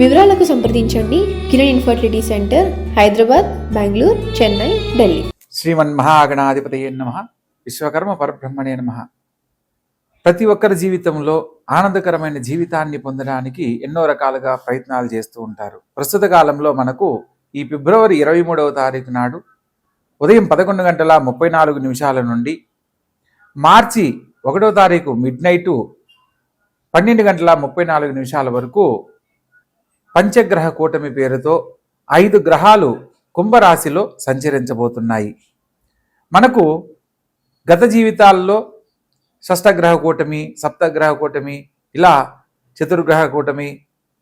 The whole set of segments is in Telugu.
వివరాలకు సంప్రదించండి. Kiran infertility centre Hyderabad Bengaluru Chennai Delhi. Shriman మహాగణాధిపతి నమ. విశ్వకర్మ పరబ్రహ్మణే నమ. ప్రతి ఒక్కరి జీవితంలో ఆనందకరమైన జీవితాన్ని పొందడానికి ఎన్నో రకాలుగా ప్రయత్నాలు చేస్తూ ఉంటారు. ప్రస్తుత కాలంలో మనకు ఈ ఫిబ్రవరి ఇరవై మూడవ తారీఖు నాడు ఉదయం పదకొండు గంటల ముప్పై నాలుగు నిమిషాల నుండి మార్చి ఒకటో తారీఖు మిడ్ నైటు పన్నెండు గంటల ముప్పై నాలుగు నిమిషాల వరకు పంచగ్రహ కూటమి పేరుతో ఐదు గ్రహాలు కుంభరాశిలో సంచరించబోతున్నాయి. మనకు గత జీవితాల్లో షష్టగ్రహ కూటమి సప్తగ్రహ కూటమి ఇలా చతుర్గ్రహ కూటమి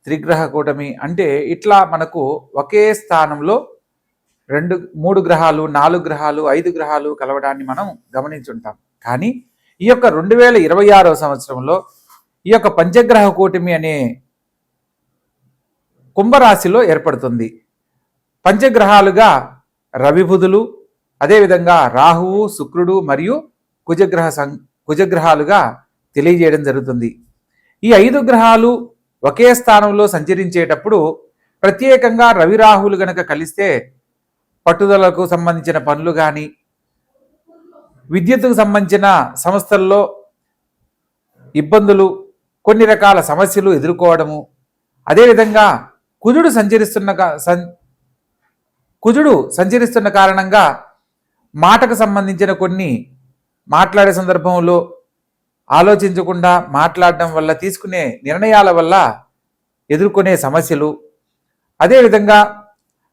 త్రిగ్రహ కూటమి అంటే ఇట్లా మనకు ఒకే స్థానంలో రెండు మూడు గ్రహాలు నాలుగు గ్రహాలు ఐదు గ్రహాలు కలవడాన్ని మనం గమనించుంటాం. కానీ ఈ యొక్క రెండు వేల ఇరవై ఆరవ సంవత్సరంలో ఈ యొక్క పంచగ్రహ కూటమి అనే కుంభరాశిలో ఏర్పడుతుంది. పంచగ్రహాలుగా రవిబుధులు అదేవిధంగా రాహువు శుక్రుడు మరియు కుజగ్రహ సం కుజగ్రహాలుగా తెలియజేయడం జరుగుతుంది. ఈ ఐదు గ్రహాలు ఒకే స్థానంలో సంచరించేటప్పుడు ప్రత్యేకంగా రవి రాహువులు గనక కలిస్తే పట్టుదలకు సంబంధించిన పనులు కానీ విద్యుత్తుకు సంబంధించిన సంస్థల్లో ఇబ్బందులు కొన్ని రకాల సమస్యలు ఎదుర్కోవడము అదేవిధంగా కుజుడు సంచరిస్తున్న కా- సం- కుజుడు సంచరిస్తున్న కారణంగా మాటకు సంబంధించిన కొన్ని మాట్లాడే సందర్భంలో ఆలోచించకుండా మాట్లాడడం వల్ల తీసుకునే నిర్ణయాల వల్ల ఎదుర్కొనే సమస్యలు. అదేవిధంగా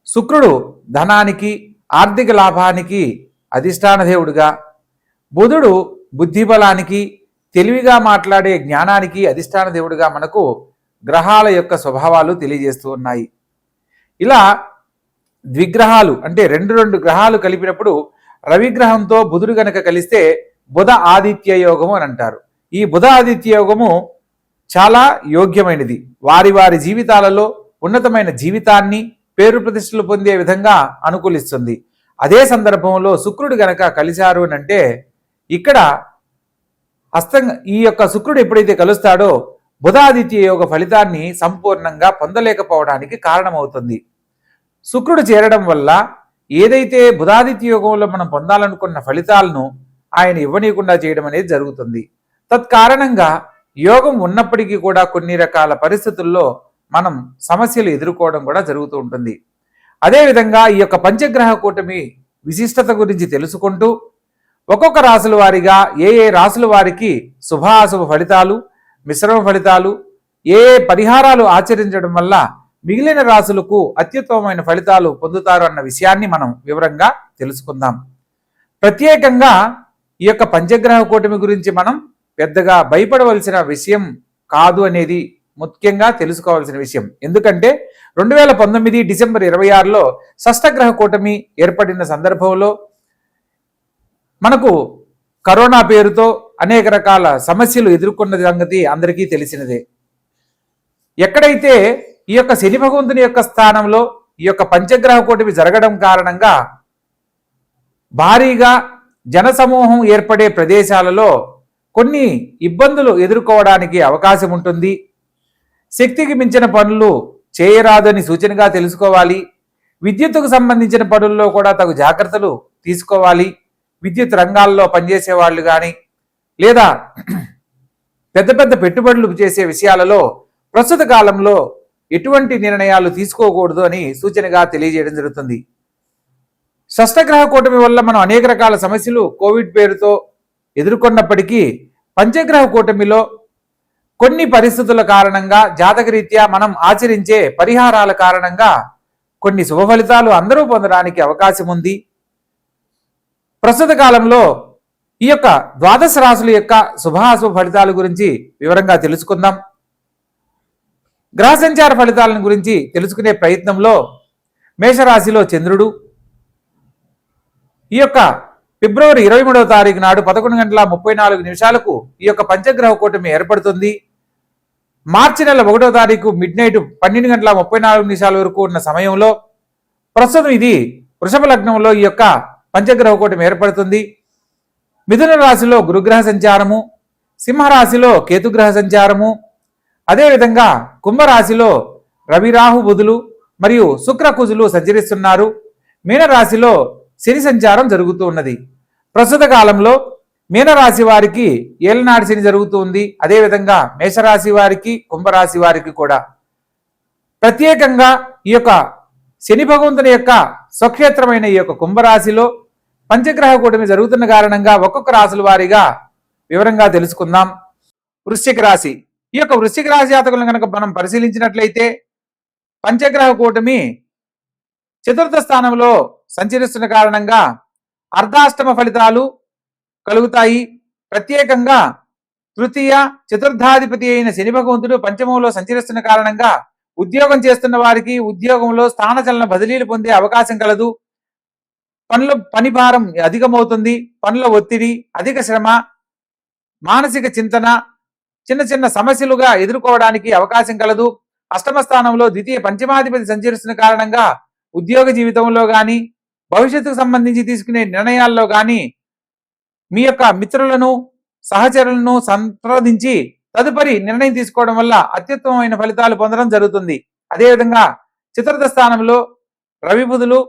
శుక్రుడు ధనానికి ఆర్థిక లాభానికి అధిష్టాన దేవుడుగా బుధుడు బుద్ధిబలానికి తెలివిగా మాట్లాడే జ్ఞానానికి అధిష్టాన దేవుడుగా మనకు గ్రహాల యొక్క స్వభావాలు తెలియజేస్తూ ఉన్నాయి. ఇలా ద్విగ్రహాలు అంటే రెండు రెండు గ్రహాలు కలిపినప్పుడు రవిగ్రహంతో బుధుడు గనక కలిస్తే బుధ ఆదిత్య యోగము అని అంటారు. ఈ బుధ ఆదిత్య యోగము చాలా యోగ్యమైనది. వారి వారి జీవితాలలో ఉన్నతమైన జీవితాన్ని పేరు ప్రతిష్టలు పొందే విధంగా అనుకూలిస్తుంది. అదే సందర్భంలో శుక్రుడు గనక కలిశారు అని అంటే ఇక్కడ హస్తంగా ఈ యొక్క శుక్రుడు ఎప్పుడైతే కలుస్తాడో బుధాదిత్య యోగ ఫలితాన్ని సంపూర్ణంగా పొందలేకపోవడానికి కారణమవుతుంది. శుక్రుడు చేరడం వల్ల ఏదైతే బుధాదిత్య యోగంలో మనం పొందాలనుకున్న ఫలితాలను ఆయన ఇవ్వనీయకుండా చేయడం అనేది జరుగుతుంది. తత్కారణంగా యోగం ఉన్నప్పటికీ కూడా కొన్ని రకాల పరిస్థితుల్లో మనం సమస్యలు ఎదుర్కోవడం కూడా జరుగుతూ ఉంటుంది. అదేవిధంగా ఈ యొక్క పంచగ్రహ కూటమి విశిష్టత గురించి తెలుసుకుంటూ ఒక్కొక్క రాసుల వారిగా ఏ ఏ రాసుల వారికి శుభాశుభ ఫలితాలు మిశ్రమ ఫలితాలు ఏ పరిహారాలు ఆచరించడం వల్ల మిగిలిన రాసులకు అత్యుత్తమమైన ఫలితాలు పొందుతారు అన్న విషయాన్ని మనం వివరంగా తెలుసుకుందాం. ప్రత్యేకంగా ఈ యొక్క పంచగ్రహ కూటమి గురించి మనం పెద్దగా భయపడవలసిన విషయం కాదు అనేది ముఖ్యంగా తెలుసుకోవాల్సిన విషయం. ఎందుకంటే రెండు వేల పంతొమ్మిది డిసెంబర్ ఇరవై ఆరులో షష్టగ్రహ కూటమి ఏర్పడిన సందర్భంలో మనకు కరోనా పేరుతో అనేక రకాల సమస్యలు ఎదుర్కొన్న సంగతి అందరికీ తెలిసినదే. ఎక్కడైతే ఈ యొక్క శని భగవంతుని యొక్క స్థానంలో ఈ యొక్క పంచగ్రహ కూటమి జరగడం కారణంగా భారీగా జనసమూహం ఏర్పడే ప్రదేశాలలో కొన్ని ఇబ్బందులు ఎదుర్కోవడానికి అవకాశం ఉంటుంది. శక్తికి మించిన పనులు చేయరాదని సూచనగా తెలుసుకోవాలి. విద్యుత్తుకు సంబంధించిన పనుల్లో కూడా తగు జాగ్రత్తలు తీసుకోవాలి. విద్యుత్ రంగాల్లో పనిచేసే వాళ్ళు కానీ లేదా పెద్ద పెద్ద పెట్టుబడులు చేసే విషయాలలో ప్రస్తుత కాలంలో ఎటువంటి నిర్ణయాలు తీసుకోకూడదు అని సూచనగా తెలియజేయడం జరుగుతుంది. షష్టగ్రహ కూటమి వల్ల మనం అనేక రకాల సమస్యలు కోవిడ్ పేరుతో ఎదుర్కొన్నప్పటికీ పంచగ్రహ కూటమిలో కొన్ని పరిస్థితుల కారణంగా జాతకరీత్యా మనం ఆచరించే పరిహారాల కారణంగా కొన్ని శుభ ఫలితాలు అందరూ పొందడానికి అవకాశం ఉంది. ప్రస్తుత కాలంలో ఈ యొక్క ద్వాదశ రాశుల యొక్క శుభాశుభ ఫలితాల గురించి వివరంగా తెలుసుకుందాం. గ్రహ సంచార ఫలితాలను గురించి తెలుసుకునే ప్రయత్నంలో మేషరాశిలో చంద్రుడు. ఈ యొక్క ఫిబ్రవరి ఇరవై మూడవ తారీఖు నాడు పదకొండు గంటల ముప్పై నాలుగు నిమిషాలకు ఈ యొక్క పంచగ్రహ కూటమి ఏర్పడుతుంది. మార్చి నెల ఒకటో తారీఖు మిడ్ నైట్ పన్నెండు గంటల ముప్పై నాలుగు నిమిషాల వరకు ఉన్న సమయంలో ప్రస్తుతం ఇది వృషభ లగ్నంలో ఈ యొక్క పంచగ్రహ కూటమి ఏర్పడుతుంది. మిథున రాశిలో గురుగ్రహ సంచారము సింహరాశిలో కేతుగ్రహ సంచారము అదేవిధంగా కుంభరాశిలో రవిరాహు బుధులు మరియు శుక్రకుజులు సంచరిస్తున్నారు. మీనరాశిలో శని సంచారం జరుగుతూ ఉన్నది. ప్రస్తుత కాలంలో మీనరాశి వారికి ఏలనాటి శని జరుగుతూ ఉంది. అదేవిధంగా మేషరాశి వారికి కుంభరాశి వారికి కూడా. ప్రత్యేకంగా ఈ యొక్క శని భగవంతుని యొక్క స్వక్షేత్రమైన ఈ యొక్క కుంభరాశిలో పంచగ్రహ కూటమి జరుగుతున్న కారణంగా ఒక్కొక్క రాశుల వారీగా వివరంగా తెలుసుకుందాం. వృశ్చిక రాశి. ఈ యొక్క వృశ్చిక రాశి జాతకులను కనుక మనం పరిశీలించినట్లయితే పంచగ్రహ కూటమి చతుర్థ స్థానంలో సంచరిస్తున్న కారణంగా అర్ధాష్టమ ఫలితాలు కలుగుతాయి. ప్రత్యేకంగా తృతీయ చతుర్థాధిపతి అయిన శని భగవంతుడు పంచమంలో సంచరిస్తున్న కారణంగా ఉద్యోగం చేస్తున్న వారికి ఉద్యోగంలో స్థానచలన బదిలీలు పొందే అవకాశం కలదు. పనుల పని భారం అధికమవుతుంది పనుల ఒత్తిడి అధిక శ్రమ మానసిక చింతన చిన్న చిన్న సమస్యలుగా ఎదుర్కోవడానికి అవకాశం కలదు. అష్టమ స్థానంలో ద్వితీయ పంచమాధిపతి సంచరిస్తున్న కారణంగా ఉద్యోగ జీవితంలో కానీ భవిష్యత్తుకు సంబంధించి తీసుకునే నిర్ణయాల్లో కానీ మీ యొక్క మిత్రులను సహచరులను సంప్రదించి తదుపరి నిర్ణయం తీసుకోవడం వల్ల అత్యుత్తమమైన ఫలితాలు పొందడం జరుగుతుంది. అదేవిధంగా చతుర్థ స్థానంలో రవి బుధులు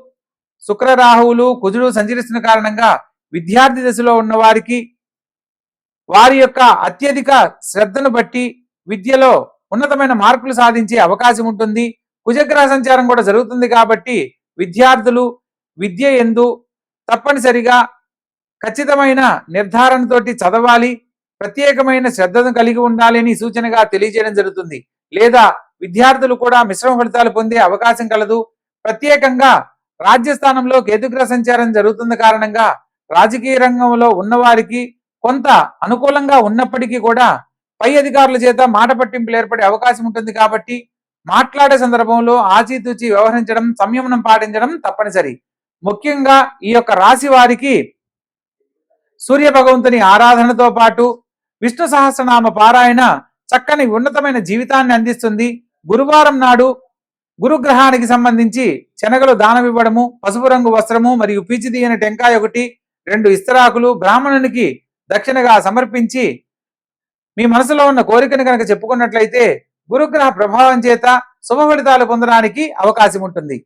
శుక్ర రాహువులు కుజుడు సంచరిస్తున్న కారణంగా విద్యార్థి దశలో ఉన్న వారికి వారి యొక్క అత్యధిక శ్రద్ధను బట్టి విద్యలో ఉన్నతమైన మార్కులు సాధించే అవకాశం ఉంటుంది. కుజగ్రహ సంచారం కూడా జరుగుతుంది కాబట్టి విద్యార్థులు విద్య ఎందు తప్పనిసరిగా ఖచ్చితమైన నిర్ధారణతోటి చదవాలి. ప్రత్యేకమైన శ్రద్ధను కలిగి ఉండాలి అని సూచనగా తెలియజేయడం జరుగుతుంది. లేదా విద్యార్థులు కూడా మిశ్రమ ఫలితాలు పొందే అవకాశం కలదు. ప్రత్యేకంగా రాజ్యస్థానంలో కేతుగ్రహ సంచారం జరుగుతున్న కారణంగా రాజకీయ రంగంలో ఉన్నవారికి కొంత అనుకూలంగా ఉన్నప్పటికీ కూడా పై అధికారుల చేత మాట పట్టింపులు ఏర్పడే అవకాశం ఉంటుంది కాబట్టి మాట్లాడే సందర్భంలో ఆచితూచి వ్యవహరించడం సంయమనం పాటించడం తప్పనిసరి. ముఖ్యంగా ఈ యొక్క రాశి వారికి సూర్య భగవంతుని ఆరాధనతో పాటు విష్ణు సహస్రనామ పారాయణ చక్కని ఉన్నతమైన జీవితాన్ని అందిస్తుంది. గురువారం నాడు గురుగ్రహానికి సంబంధించి శనగలు దానమివ్వడము పసుపు రంగు వస్త్రము మరియు పీచి తీయని టెంకాయ ఒకటి రెండు ఇస్తరాకులు బ్రాహ్మణునికి దక్షిణగా సమర్పించి మీ మనసులో ఉన్న కోరికను కనుక చెప్పుకున్నట్లయితే గురుగ్రహ ప్రభావం చేత శుభ ఫలితాలు పొందడానికి అవకాశం ఉంటుంది.